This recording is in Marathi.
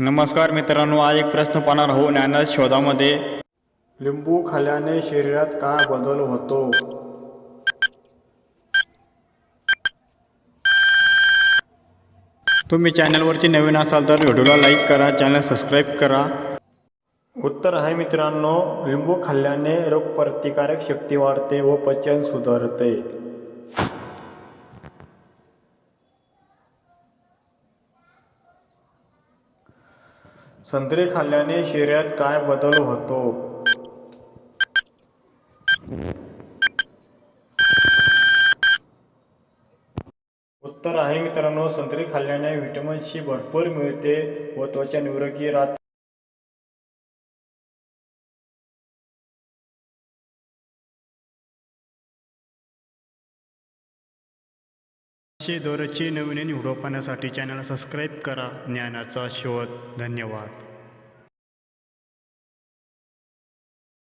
नमस्कार मित्रांनो आज एक प्रश्न पाहणार हो ज्ञानात शोधामध्ये लिंबू खाल्ल्याने शरीरात काय बदल होतो? तुम्ही चॅनलवरती नवीन असाल तर व्हिडिओला लाईक करा चॅनल सबस्क्राईब करा. उत्तर आहे मित्रांनो लिंबू खाल्ल्याने रोगप्रतिकारक शक्ती वाढते व पचन सुधारते. संत्रे खाल्ल्याने शरीरात काय बदल होतो? उत्तर आहे मित्रांनो संत्री खाल्ल्याने व्हिटॅमिन सी भरपूर मिळते व त्वचा निरोगी राहते. असे दररोजचे नवीन व्हिडिओ पाहण्यासाठी चॅनल सबस्क्राईब करा ज्ञानाचा शोध. धन्यवाद.